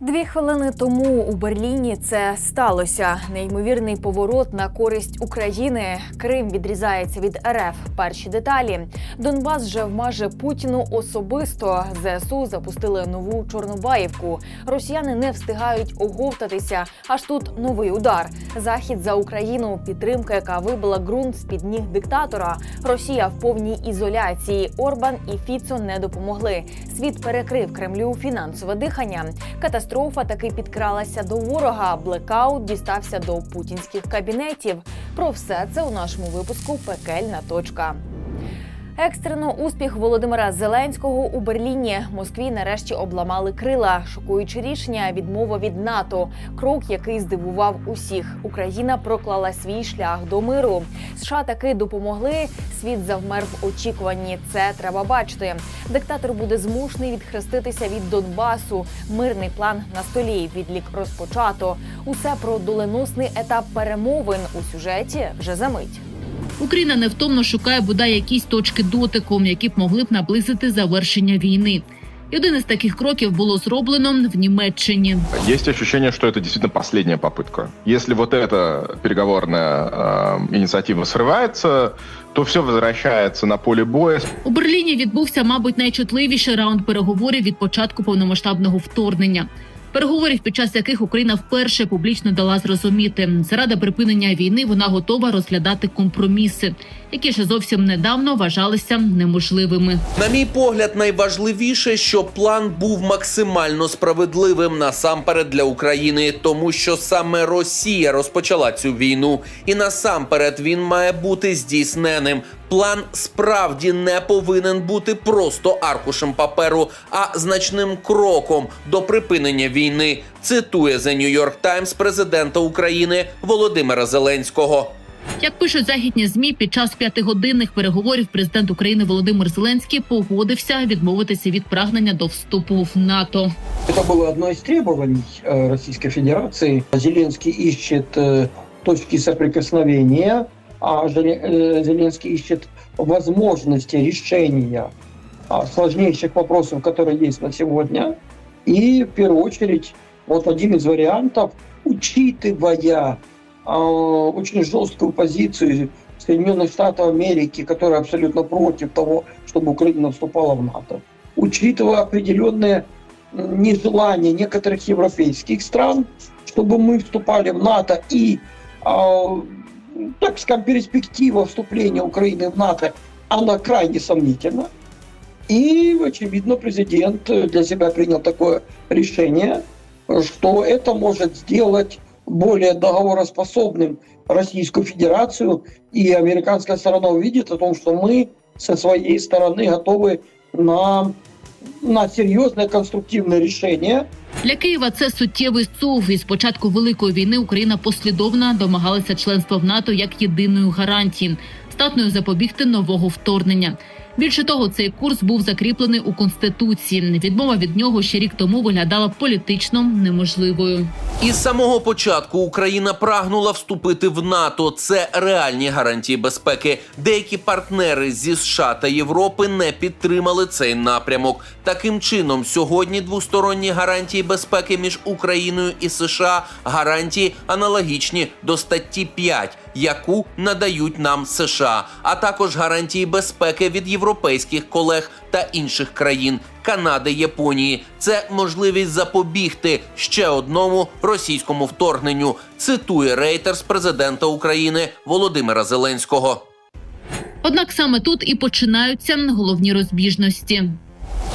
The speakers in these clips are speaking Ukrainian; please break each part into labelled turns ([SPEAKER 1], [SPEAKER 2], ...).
[SPEAKER 1] Дві хвилини тому у Берліні це сталося. Неймовірний поворот на користь України. Крим відрізається від РФ. Перші деталі. Донбас вже вмаже Путіну особисто. ЗСУ запустили нову Чорнобаївку. Росіяни не встигають оговтатися. Аж тут новий удар. Захід за Україну. Підтримка, яка вибила ґрунт з під ніг диктатора. Росія в повній ізоляції. Орбан і Фіцо не допомогли. Світ перекрив Кремлю фінансове дихання. Катастрофа таки підкралася до ворога. Блекаут дістався до путінських кабінетів. Про все це у нашому випуску Пекельна точка. Екстрено успіх Володимира Зеленського у Берліні. Москві нарешті обламали крила. Шокуючи рішення, відмова від НАТО. Крок, який здивував усіх. Україна проклала свій шлях до миру. США таки допомогли. Світ завмер в очікуванні. Це треба бачити. Диктатор буде змушений відхреститися від Донбасу. Мирний план на столі. Відлік розпочато. Усе про доленосний етап перемовин у сюжеті вже за мить.
[SPEAKER 2] Україна невтомно шукає бодай якісь точки дотику, які б могли б наблизити завершення війни. І один із таких кроків було зроблено в Німеччині.
[SPEAKER 3] Есть ощущение, что это действительно последняя попытка. Если вот эта переговорная э, инициатива срывается, то все возвращается на поле боя.
[SPEAKER 2] У Берліні відбувся, мабуть, найчутливіший раунд переговорів від початку повномасштабного вторгнення. Переговорів, під час яких Україна вперше публічно дала зрозуміти, заради припинення війни вона готова розглядати компроміси, які ще зовсім недавно вважалися неможливими.
[SPEAKER 4] На мій погляд, найважливіше, щоб план був максимально справедливим насамперед для України, тому що саме Росія розпочала цю війну, і насамперед він має бути здійсненим. План справді не повинен бути просто аркушем паперу, а значним кроком до припинення війни. Цитує The New York Times президента України Володимира Зеленського.
[SPEAKER 2] Як пишуть західні змі, під час п'ятигодинних переговорів президент України Володимир Зеленський погодився відмовитися від прагнення до вступу в НАТО.
[SPEAKER 5] Это было одно из требований э, Российской Федерации. Зеленский ищет э, точки соприкосновения, а Желе- э, Зеленский ищет возможности решения а, сложнейших вопросов, которые есть на сегодня. И в первую очередь, вот один из вариантов, учитывая а, очень жесткую позицию Соединенных Штатов Америки, которые абсолютно против того, чтобы Украина вступала в НАТО, учитывая определенные нежелание некоторых европейских стран, чтобы мы вступали в НАТО и, а, так скажем, перспектива вступления Украины в НАТО, она крайне сомнительна. И, очевидно, президент э, для себя принял такое решение, что это может сделать более договороспособным Российскую Федерацию, и американская сторона увидит о том, что мы со своей стороны готовы на, на серьезное конструктивное решение,
[SPEAKER 2] Для Києва це суттєвий сув. І з початку великої війни Україна послідовно домагалася членства в НАТО як єдиної гарантії, статною запобігти нового вторгнення. Більше того, цей курс був закріплений у конституції. Відмова від нього ще рік тому виглядала політично неможливою.
[SPEAKER 4] Із самого початку Україна прагнула вступити в НАТО. Це реальні гарантії безпеки. Деякі партнери зі США та Європи не підтримали цей напрямок. Таким чином, сьогодні двосторонні гарантії безпеки між Україною і США гарантії аналогічні до статті 5, яку надають нам США, а також гарантії безпеки від європейських колег та інших країн. Канади, Японії це можливість запобігти ще одному російському вторгненню. Цитує рейтерс президента України Володимира Зеленського.
[SPEAKER 2] Однак саме тут і починаються головні розбіжності.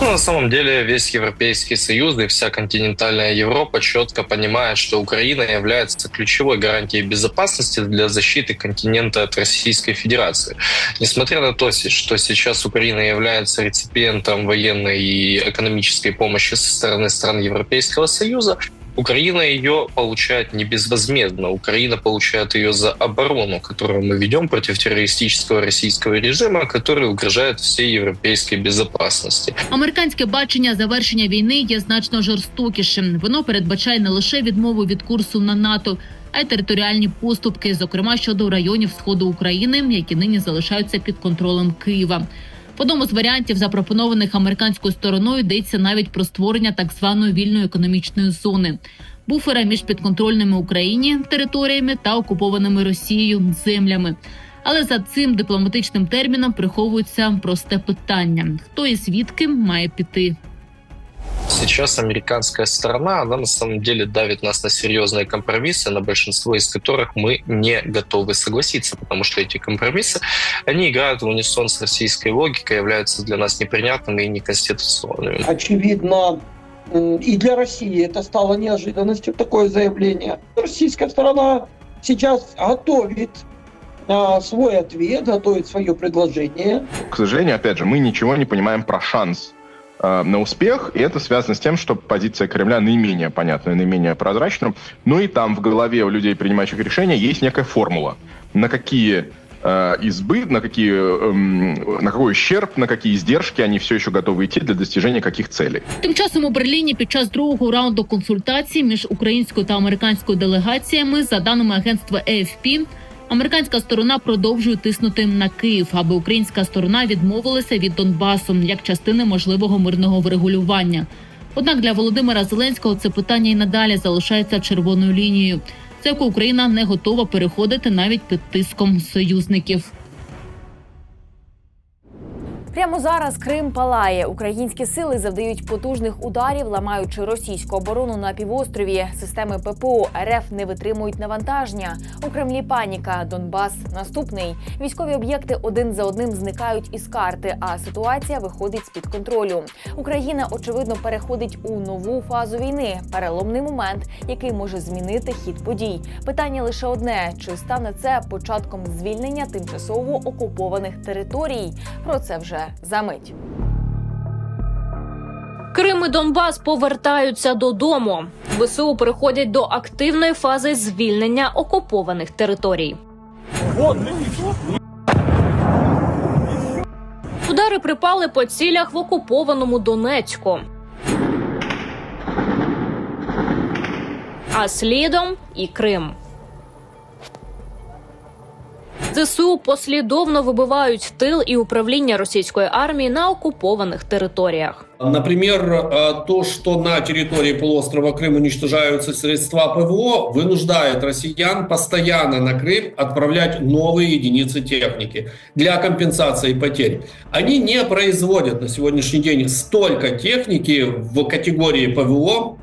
[SPEAKER 6] Ну, на самом деле весь Европейский Союз и вся континентальная Европа четко понимает, что Украина является ключевой гарантией безопасности для защиты континента от Российской Федерации. Несмотря на то, что сейчас Украина является реципиентом военной и экономической помощи со стороны стран Европейского Союза, Украина ее получает не безвозмездно. Украина получает ее за оборону, которую мы ведем против террористического российского режима, который угрожает всей европейской безопасности.
[SPEAKER 2] Американське бачення завершення війни є значно жорстокішим. Воно передбачає не лише відмову від курсу на НАТО, а й територіальні поступки, зокрема щодо районів сходу України, які нині залишаються під контролем Києва. В одному з варіантів, запропонованих американською стороною, йдеться навіть про створення так званої вільної економічної зони. Буфера між підконтрольними Україні територіями та окупованими Росією землями. Але за цим дипломатичним терміном приховується просте питання: хто і звідки має піти.
[SPEAKER 6] Сейчас американская сторона, она на самом деле давит нас на серьезные компромиссы, на большинство из которых мы не готовы согласиться, потому что эти компромиссы, они играют в унисон с российской логикой, являются для нас непринятными и неконституционными.
[SPEAKER 5] Очевидно, и для России это стало неожиданностью, такое заявление. Российская сторона сейчас готовит а, свой ответ, готовит свое предложение.
[SPEAKER 3] К сожалению, опять же, мы ничего не понимаем про шанс на успех, и это связано с тем, что позиция Кремля наименее понятная, наименее прозрачная. Ну и там в голове у людей, принимающих решения, есть некая формула, на какие э, избы, на, какие, эм, на какой ущерб, на какие издержки они все еще готовы идти для достижения каких целей.
[SPEAKER 2] Тим часом у Берліні під час другого раунду консультацій між українською та американською делегаціями, за даними агентства AFP, американська сторона продовжує тиснути на Київ, аби українська сторона відмовилася від Донбасу як частини можливого мирного врегулювання. Однак для Володимира Зеленського це питання і надалі залишається червоною лінією, Це яку Україна не готова переходити навіть під тиском союзників.
[SPEAKER 1] Прямо зараз Крим палає. Українські сили завдають потужних ударів, ламаючи російську оборону на півострові. Системи ППО РФ не витримують навантаження. У Кремлі паніка. Донбас наступний. Військові об'єкти один за одним зникають із карти, а ситуація виходить з під контролю. Україна очевидно переходить у нову фазу війни. Переломний момент, який може змінити хід подій. Питання лише одне: чи стане це початком звільнення тимчасово окупованих територій? Про це вже за мить.
[SPEAKER 7] Крим і Донбас повертаються додому. ВСУ переходять до активної фази звільнення окупованих територій. Удари припали по цілях в окупованому Донецьку. А слідом і Крим. ЗСУ послідовно вибивають тил і управління російської армії на окупованих територіях.
[SPEAKER 8] Например, э, то, что на территории полуострова Крым уничтожаются средства ПВО, вынуждает россиян постоянно на Крым отправлять новые единицы техники для компенсации потерь. Они не производят на сегодняшний день столько техники в категории ПВО,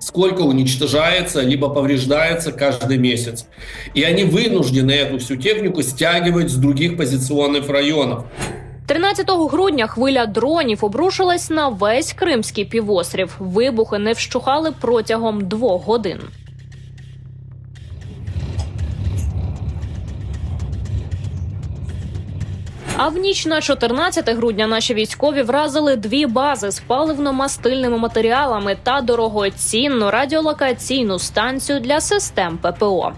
[SPEAKER 8] сколько уничтожается либо повреждается каждый месяц. И они вынуждены эту всю технику стягивать с других позиционных районов.
[SPEAKER 7] 13 грудня хвиля дронів обрушилась на весь Кримський півострів. Вибухи не вщухали протягом двох годин. А в ніч на 14 грудня наші військові вразили дві бази з паливно-мастильними матеріалами та дорогоцінну радіолокаційну станцію для систем ППО.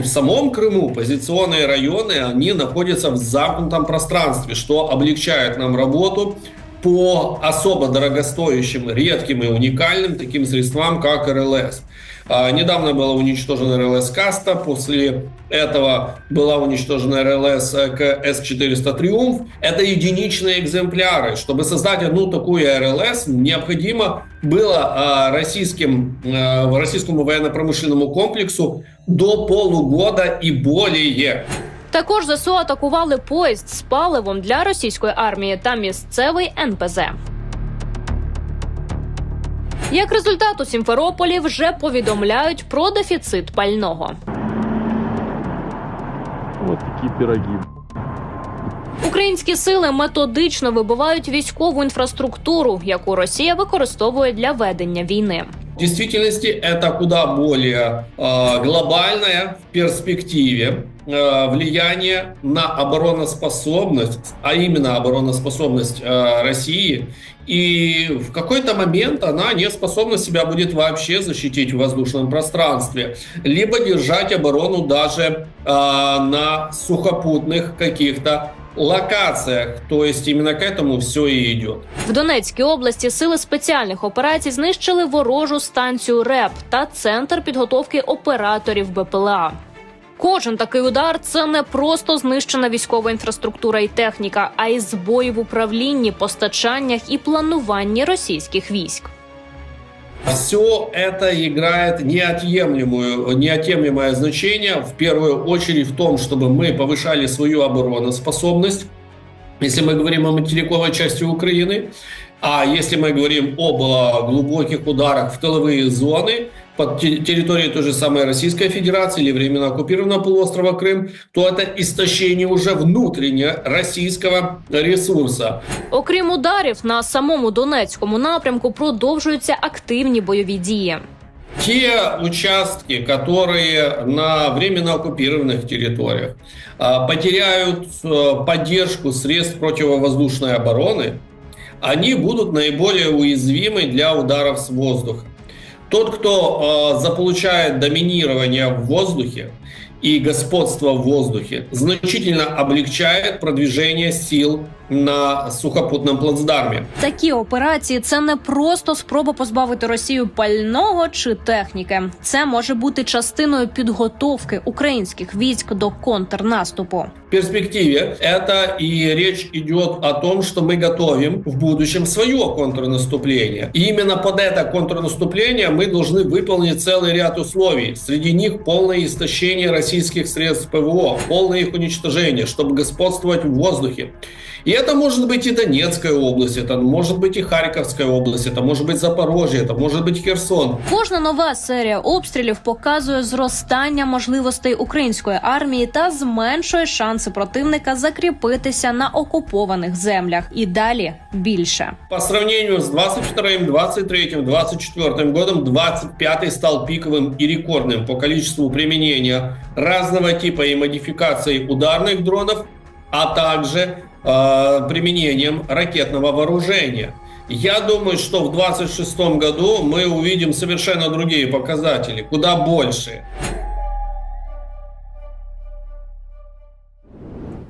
[SPEAKER 8] В самом Крыму позиционные районы, они находятся в замкнутом пространстве, что облегчает нам работу по особо дорогостоящим, редким и уникальным таким средствам, как РЛС. А, недавно была уничтожена РЛС Каста, после этого была уничтожена РЛС КС-400 Триумф. Это единичные экземпляры. Чтобы создать одну такую РЛС, необходимо было а, российским, а, российскому военно-промышленному комплексу до полугода и более.
[SPEAKER 7] Також ЗСУ атакували поїзд з паливом для російської армії та місцевий НПЗ. Як результат, у Сімферополі вже повідомляють про дефіцит пального.
[SPEAKER 3] Вот такие пироги.
[SPEAKER 7] Українські сили методично вибивають військову інфраструктуру, яку Росія використовує для ведення війни.
[SPEAKER 8] В действительности это куда более э, глобальное в перспективе э, влияние на обороноспособность, а именно обороноспособность э, России. И в какой-то момент она не способна себя будет вообще защитить в воздушном пространстве, либо держать оборону даже э, на сухопутных каких-то локациях. То есть именно к этому все и идет.
[SPEAKER 7] В Донецькій області сили спеціальних операцій знищили ворожу станцію РЕП та центр підготовки операторів БПЛА. Кожен такий удар це не просто знищена військова інфраструктура і техніка, а й збої в управлінні, постачаннях і плануванні російських військ.
[SPEAKER 8] Все это играет неотъемлемую, неотъемлемое значение, в первую очередь в том, чтобы мы повышали свою обороноспособность, если мы говорим о материковой части Украины, а если мы говорим об э, глубоких ударах в тыловые зоны, под те- территорией той же самой Российской Федерации или временно оккупированного полуострова Крым, то это истощение уже внутренне российского ресурса.
[SPEAKER 7] Окрім ударів, на самому Донецькому напрямку продовжуються активні бойові дії.
[SPEAKER 8] те участки, которые на временно оккупированных территориях а, потеряют э, поддержку средств противовоздушной обороны, они будут наиболее уязвимы для ударов с воздуха. Тот, кто э, заполучает доминирование в воздухе и господство в воздухе, значительно облегчает продвижение сил на сухопутном плацдарме.
[SPEAKER 7] Такі операції це не просто спроба позбавити Росію пального чи техніки. Це може бути частиною підготовки українських військ до контрнаступу.
[SPEAKER 8] В перспективе это и речь идет о том, что мы готовим в будущем свое контрнаступление. И именно под это контрнаступление мы должны выполнить целый ряд условий. Среди них полное истощение российских средств ПВО, полное их уничтожение, чтобы господствовать в воздухе. И это может быть и Донецкая область, это может быть и Харьковская область, это может быть Запорожье, это может быть Херсон.
[SPEAKER 7] Кожна нова серія обстрілів показує зростання можливостей української армії та зменшує шанси противника закріпитися на окупованих землях. І далі більше.
[SPEAKER 8] По сравнению с 22, 23, 24 годом, 25 стал пиковым и рекордным по количеству применения разного типа и модификаций ударных дронов, а также э, применением ракетного вооружения. Я думаю, что в 26 году мы увидим совершенно другие показатели, куда больше.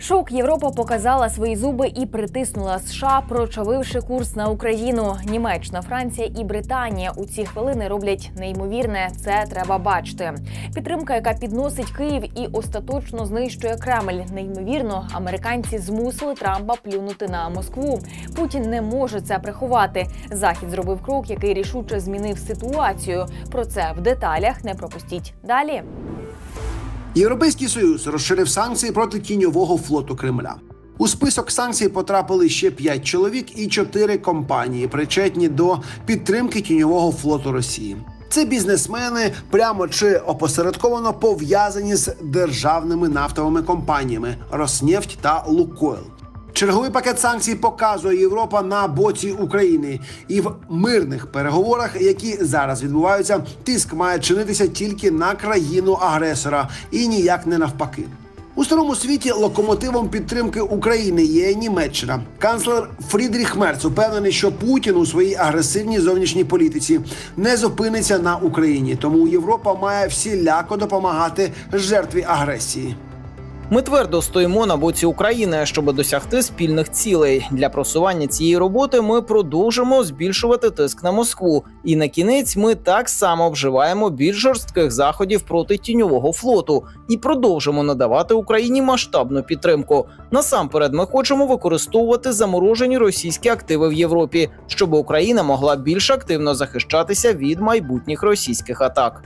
[SPEAKER 1] Шок Європа показала свої зуби і притиснула США, прочавивши курс на Україну. Німеччина, Франція і Британія у ці хвилини роблять неймовірне. Це треба бачити. Підтримка, яка підносить Київ і остаточно знищує Кремль. Неймовірно, американці змусили Трампа плюнути на Москву. Путін не може це приховати. Захід зробив крок, який рішуче змінив ситуацію. Про це в деталях не пропустіть далі.
[SPEAKER 9] Європейський союз розширив санкції проти тіньового флоту Кремля. У список санкцій потрапили ще п'ять чоловік і чотири компанії, причетні до підтримки тіньового флоту Росії. Це бізнесмени прямо чи опосередковано пов'язані з державними нафтовими компаніями Роснефть та Лукойл. Черговий пакет санкцій показує Європа на боці України, і в мирних переговорах, які зараз відбуваються, тиск має чинитися тільки на країну агресора і ніяк не навпаки. У старому світі локомотивом підтримки України є Німеччина. Канцлер Фрідріх Мерц упевнений, що Путін у своїй агресивній зовнішній політиці не зупиниться на Україні, тому Європа має всіляко допомагати жертві агресії.
[SPEAKER 10] Ми твердо стоїмо на боці України, щоб досягти спільних цілей. Для просування цієї роботи ми продовжимо збільшувати тиск на Москву. І на кінець ми так само вживаємо більш жорстких заходів проти тіньового флоту і продовжимо надавати Україні масштабну підтримку. Насамперед, ми хочемо використовувати заморожені російські активи в Європі, щоб Україна могла більш активно захищатися від майбутніх російських атак.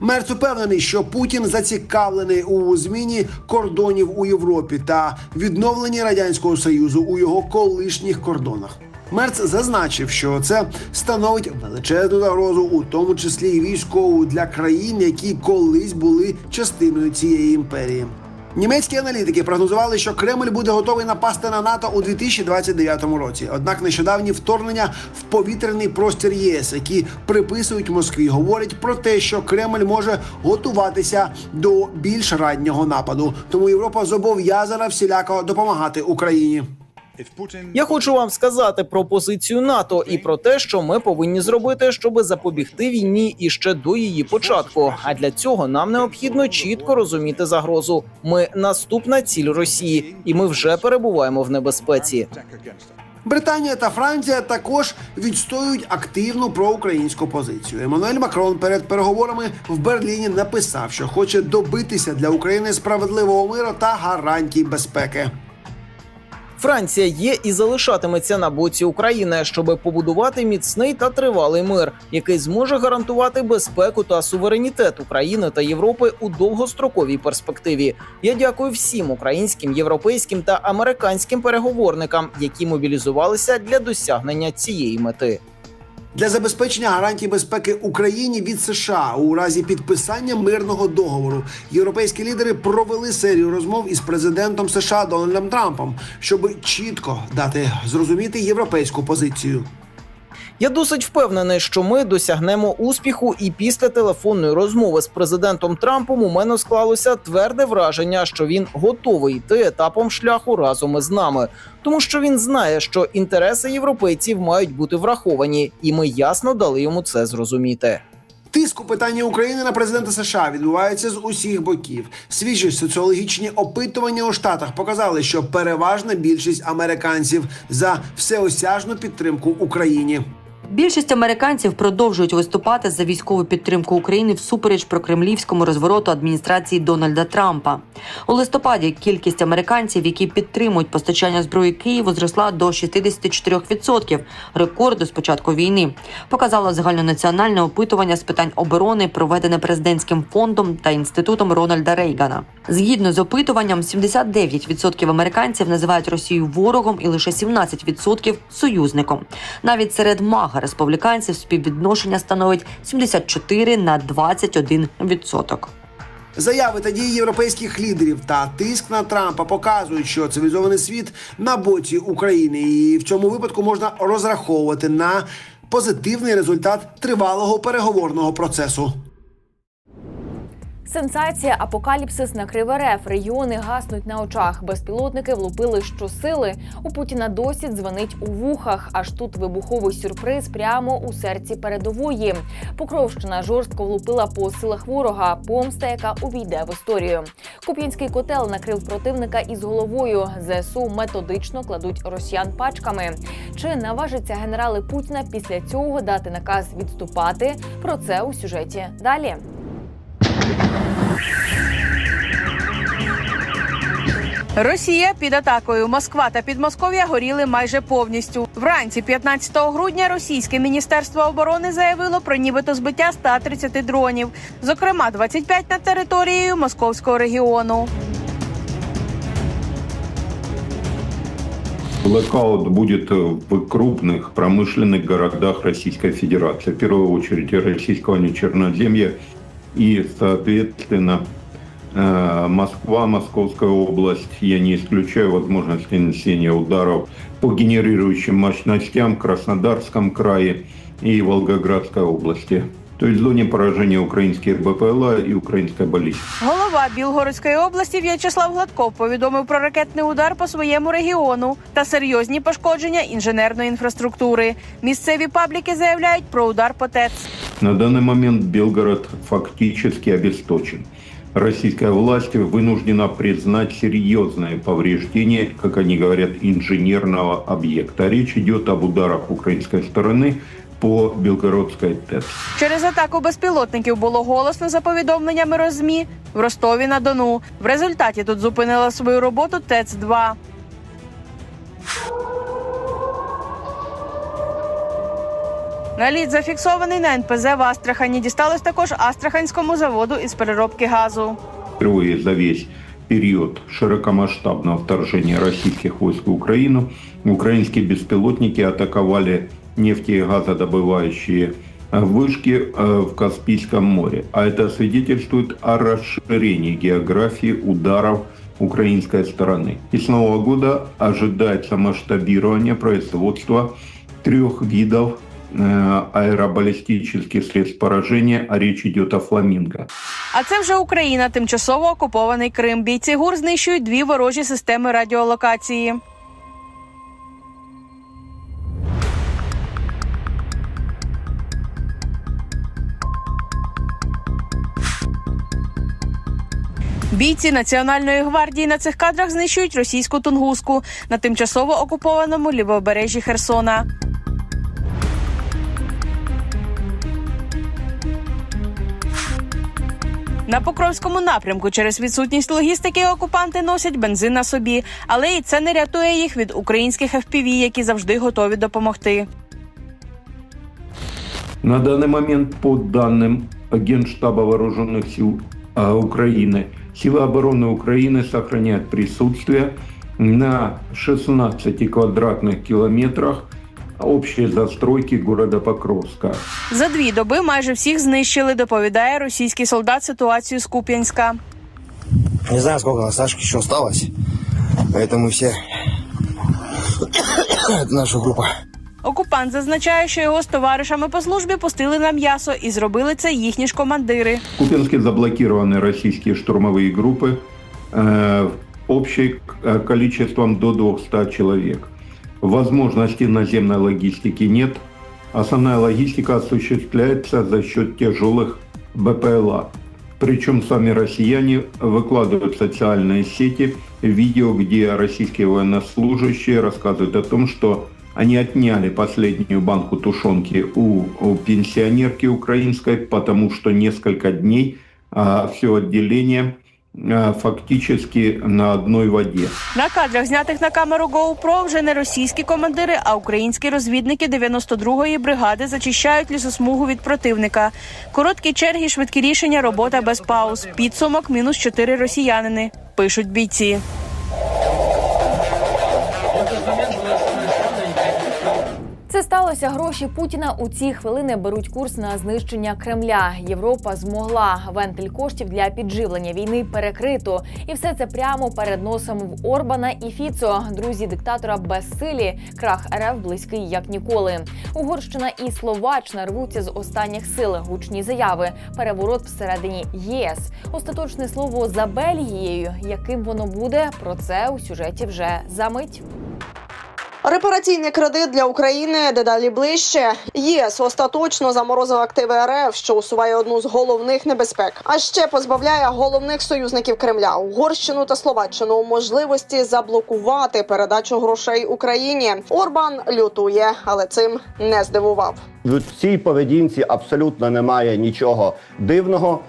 [SPEAKER 9] Мерц упевнений, що Путін зацікавлений у зміні кордонів у Європі та відновленні радянського союзу у його колишніх кордонах. Мерц зазначив, що це становить величезну загрозу, у тому числі і військову для країн, які колись були частиною цієї імперії. Німецькі аналітики прогнозували, що Кремль буде готовий напасти на НАТО у 2029 році. Однак нещодавні вторгнення в повітряний простір ЄС, які приписують Москві, говорять про те, що Кремль може готуватися до більш раннього нападу. Тому Європа зобов'язана всіляко допомагати Україні.
[SPEAKER 10] Я хочу вам сказати про позицію НАТО і про те, що ми повинні зробити, щоб запобігти війні іще до її початку. А для цього нам необхідно чітко розуміти загрозу. Ми наступна ціль Росії, і ми вже перебуваємо в небезпеці.
[SPEAKER 9] Британія та Франція також відстоюють активну проукраїнську позицію. Еммануель Макрон перед переговорами в Берліні написав, що хоче добитися для України справедливого миру та гарантій безпеки.
[SPEAKER 10] Франція є і залишатиметься на боці України, щоб побудувати міцний та тривалий мир, який зможе гарантувати безпеку та суверенітет України та Європи у довгостроковій перспективі. Я дякую всім українським, європейським та американським переговорникам, які мобілізувалися для досягнення цієї мети.
[SPEAKER 9] Для забезпечення гарантій безпеки Україні від США у разі підписання мирного договору європейські лідери провели серію розмов із президентом США Дональдом Трампом, щоб чітко дати зрозуміти європейську позицію.
[SPEAKER 10] Я досить впевнений, що ми досягнемо успіху, і після телефонної розмови з президентом Трампом у мене склалося тверде враження, що він готовий йти етапом шляху разом із нами, тому що він знає, що інтереси європейців мають бути враховані, і ми ясно дали йому це зрозуміти.
[SPEAKER 9] Тиск у питанні України на президента США відбувається з усіх боків. Свіжі соціологічні опитування у штатах показали, що переважна більшість американців за всеосяжну підтримку Україні.
[SPEAKER 11] Більшість американців продовжують виступати за військову підтримку України всупереч прокремлівському розвороту адміністрації Дональда Трампа. У листопаді кількість американців, які підтримують постачання зброї Києву, зросла до 64% рекорду з початку війни. Показало загальнонаціональне опитування з питань оборони, проведене президентським фондом та інститутом Рональда Рейгана. Згідно з опитуванням, 79% американців називають Росію ворогом і лише 17% союзником. Навіть серед мага республіканців співвідношення становить 74 на 21%.
[SPEAKER 9] Заяви та дії європейських лідерів та тиск на Трампа показують, що цивілізований світ на боці України, і в цьому випадку можна розраховувати на позитивний результат тривалого переговорного процесу.
[SPEAKER 1] Сенсація апокаліпсис накрив РФ. Регіони гаснуть на очах. Безпілотники влупили щосили. У Путіна досі дзвонить у вухах. Аж тут вибуховий сюрприз прямо у серці передової. Покровщина жорстко влупила по силах ворога. Помста, яка увійде в історію. Куп'янський котел накрив противника із головою. ЗСУ методично кладуть росіян пачками. Чи наважаться генерали Путіна після цього дати наказ відступати? Про це у сюжеті далі.
[SPEAKER 12] Росія під атакою. Москва та Підмосков'я горіли майже повністю. Вранці 15 грудня російське міністерство оборони заявило про нібито збиття 130 дронів, зокрема 25 над територією московського регіону.
[SPEAKER 13] Блэкаут будет в крупных промышленных городах Российской Федерации. В первую очередь российского Черноземья и, соответственно, э, Москва, Московская область. Я не исключаю возможности нанесения ударов по генерирующим мощностям в Краснодарском крае и Волгоградской области. То есть в зоне поражения украинских БПЛА и украинская баллистика.
[SPEAKER 12] Голова Білгородської області В'ячеслав Гладков повідомив про ракетний удар по своєму регіону та серйозні пошкодження інженерної інфраструктури. Місцеві пабліки заявляють про удар по ТЕЦ.
[SPEAKER 13] На данный момент Белгород фактически обесточен. Российская власть вынуждена признать серьезное повреждение, как они говорят, инженерного объекта. Речь идет об ударах украинской стороны по Белгородской ТЭЦ.
[SPEAKER 12] Через атаку безпілотників було голосно за повідомленнями розмі в Ростові на Дону. В результаті тут зупинила свою роботу ТЕЦ 2 Наліт зафіксований на НПЗ в Астрахані. Дісталось також Астраханському заводу із переробки газу.
[SPEAKER 13] Впервые за весь период широкомасштабного вторжения российских войск в Украину украинские беспилотники атаковали нефти и газодобывающие э, вышки э, в Каспийском море. А это свидетельствует о расширении географии ударов украинской стороны. И с Нового года ожидается масштабирование производства трех видов э, аэробаллистических средств поражения, а речь идет о фламинго.
[SPEAKER 12] А це вже Україна, тимчасово окупований Крим. Бійці ГУР знищують дві ворожі системи радіолокації. Бійці Національної гвардії на цих кадрах знищують російську тунгуску на тимчасово окупованому лівобережжі Херсона. На Покровському напрямку через відсутність логістики окупанти носять бензин на собі, але і це не рятує їх від українських FPV, які завжди готові допомогти.
[SPEAKER 13] На данный момент, по данным Генштаба Вооруженных сил а, Украины, силы обороны Украины сохраняют присутствие на 16 квадратных километрах общей застройки города Покровска.
[SPEAKER 12] За дві доби майже всіх знищили, доповідає російський солдат ситуацію з Куп'янська.
[SPEAKER 14] Не знаю, сколько Сашки еще осталось. Поэтому все... Это наша группа.
[SPEAKER 12] Окупант зазначає, що його з товаришами по службі пустили на м'ясо, і зробили це їхні ж командири.
[SPEAKER 13] В Купинске заблокированы российские штурмовые группы э, общим э, количеством до 200 человек. Возможности наземной логистики нет. Основная логистика осуществляется за счет тяжелых БПЛА. Причем сами россияне выкладывают в социальные сети видео, где российские военнослужащие рассказывают о том, что они отняли последнюю банку тушенки у, у пенсионерки украинской, потому что несколько дней а, все отделение фактически на одной воде.
[SPEAKER 12] На кадрах, знятих на камеру GoPro, вже не російські командири, а українські розвідники 92-ї бригади зачищають лісосмугу від противника. Короткі черги, швидкі рішення, робота без пауз. Підсумок мінус чотири росіянини. Пишуть бійці.
[SPEAKER 1] Це сталося. Гроші Путіна у ці хвилини беруть курс на знищення Кремля. Європа змогла вентиль коштів для підживлення війни перекрито, і все це прямо перед носом в Орбана і Фіцо. Друзі диктатора безсилі. Крах РФ близький як ніколи. Угорщина і Словаччина рвуться з останніх сил. Гучні заяви. Переворот всередині ЄС. Остаточне слово за Бельгією. Яким воно буде? Про це у сюжеті вже за мить.
[SPEAKER 15] Репараційний кредит для України дедалі ближче. ЄС остаточно заморозив активи РФ, що усуває одну з головних небезпек, а ще позбавляє головних союзників Кремля Угорщину та Словаччину можливості заблокувати передачу грошей Україні. Орбан лютує, але цим не здивував.
[SPEAKER 16] В цій поведінці абсолютно немає нічого дивного.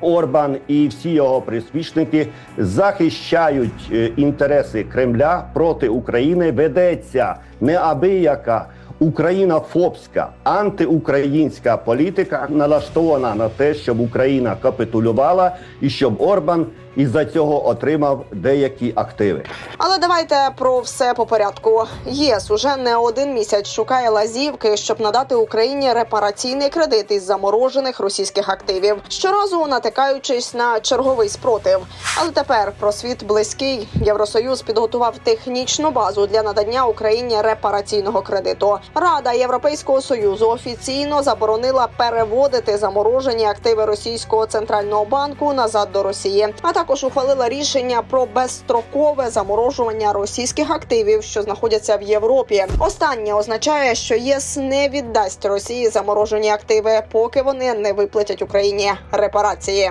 [SPEAKER 16] Орбан і всі його присвічники захищають е, інтереси Кремля проти України. Ведеться неабияка українофобська антиукраїнська політика, налаштована на те, щоб Україна капітулювала і щоб Орбан із-за цього отримав деякі активи.
[SPEAKER 15] Але давайте про все по порядку. ЄС уже не один місяць шукає лазівки, щоб надати Україні репараційний кредит із заморожених російських активів, щоразу натикаючись на черговий спротив. Але тепер про світ близький. Євросоюз підготував технічну базу для надання Україні репараційного кредиту. Рада Європейського союзу офіційно заборонила переводити заморожені активи російського центрального банку назад до Росії. А також ухвалила рішення про безстрокове заморожування російських активів, що знаходяться в Європі. Останнє означає, що ЄС не віддасть Росії заморожені активи, поки вони не виплатять Україні репарації.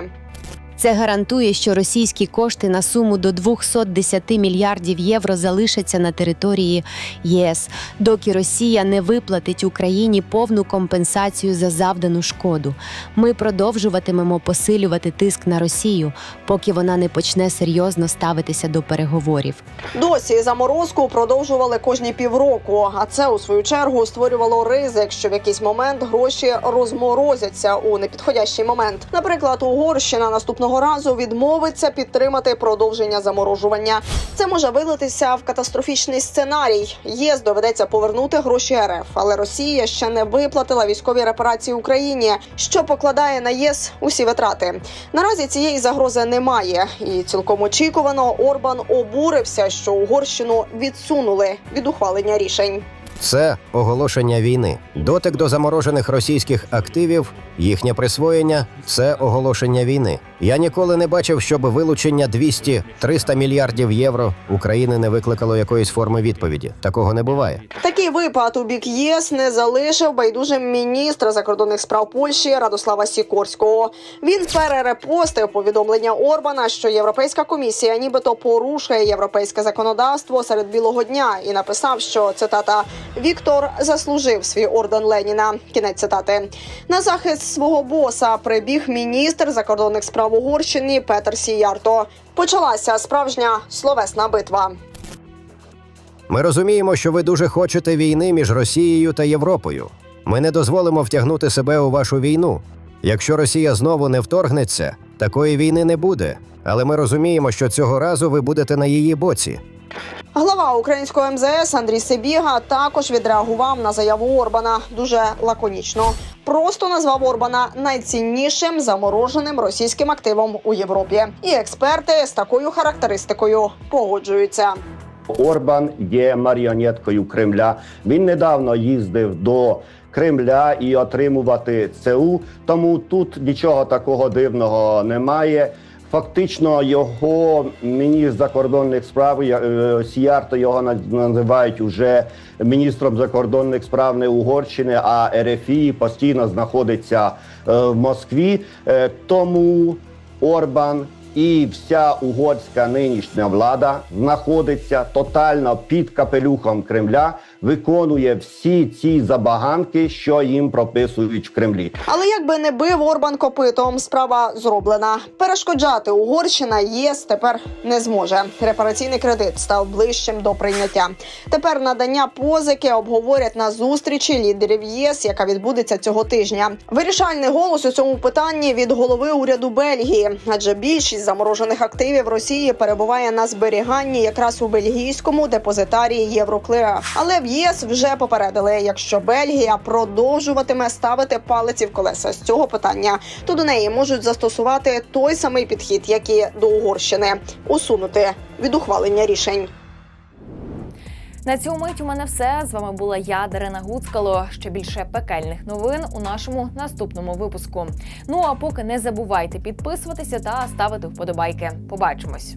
[SPEAKER 17] Це гарантує, що російські кошти на суму до 210 мільярдів євро залишаться на території ЄС, доки Росія не виплатить Україні повну компенсацію за завдану шкоду. Ми продовжуватимемо посилювати тиск на Росію, поки вона не почне серйозно ставитися до переговорів.
[SPEAKER 15] Досі заморозку продовжували кожні півроку, а це у свою чергу створювало ризик, що в якийсь момент гроші розморозяться у непідходящий момент. Наприклад, Угорщина наступного разу відмовиться підтримати продовження заморожування. Це може вилитися в катастрофічний сценарій. ЄС доведеться повернути гроші РФ, але Росія ще не виплатила військові репарації Україні, що покладає на ЄС усі витрати. Наразі цієї загрози немає, і цілком очікувано Орбан обурився, що Угорщину відсунули від ухвалення рішень.
[SPEAKER 18] Це оголошення війни. Дотик до заморожених російських активів, їхнє присвоєння це оголошення війни. Я ніколи не бачив, щоб вилучення 200-300 мільярдів євро України не викликало якоїсь форми відповіді. Такого не буває.
[SPEAKER 15] Такий випад у бік ЄС не залишив байдужим міністра закордонних справ Польщі Радослава Сікорського. Він перерепостив повідомлення Орбана, що Європейська комісія нібито порушує європейське законодавство серед білого дня, і написав, що цитата Віктор заслужив свій орден Леніна. Кінець цитати на захист свого боса прибіг міністр закордонних справ Угорщини Петер Сіярто. Почалася справжня словесна битва.
[SPEAKER 18] Ми розуміємо, що ви дуже хочете війни між Росією та Європою. Ми не дозволимо втягнути себе у вашу війну. Якщо Росія знову не вторгнеться, такої війни не буде. Але ми розуміємо, що цього разу ви будете на її боці.
[SPEAKER 15] Глава українського МЗС Андрій Сибіга також відреагував на заяву Орбана дуже лаконічно. Просто назвав Орбана найціннішим замороженим російським активом у Європі. І експерти з такою характеристикою погоджуються.
[SPEAKER 16] Орбан є маріонеткою Кремля. Він недавно їздив до Кремля і отримувати ЦУ. Тому тут нічого такого дивного немає. Фактично, його міністр закордонних справ е, Сіярто його називають уже міністром закордонних справ не Угорщини, а РФІ постійно знаходиться е, в Москві. Е, Тому Орбан і вся угорська нинішня влада знаходиться тотально під капелюхом Кремля, виконує всі ці забаганки, що їм прописують в Кремлі.
[SPEAKER 15] Але як би не бив Орбан копитом, справа зроблена. Перешкоджати Угорщина ЄС тепер не зможе. Репараційний кредит став ближчим до прийняття. Тепер надання позики обговорять на зустрічі лідерів ЄС, яка відбудеться цього тижня. Вирішальний голос у цьому питанні від голови уряду Бельгії, адже більшість заморожених активів Росії перебуває на зберіганні якраз у бельгійському депозитарії Євроклеа. Але в ЄС вже попередили, якщо Бельгія продовжуватиме ставити палиці в колеса з цього питання, то до неї можуть застосувати той самий підхід, як і до Угорщини усунути від ухвалення рішень.
[SPEAKER 1] На цю мить у мене все. З вами була я, Дарина Гуцкало. Ще більше пекельних новин у нашому наступному випуску. Ну а поки не забувайте підписуватися та ставити вподобайки. Побачимось.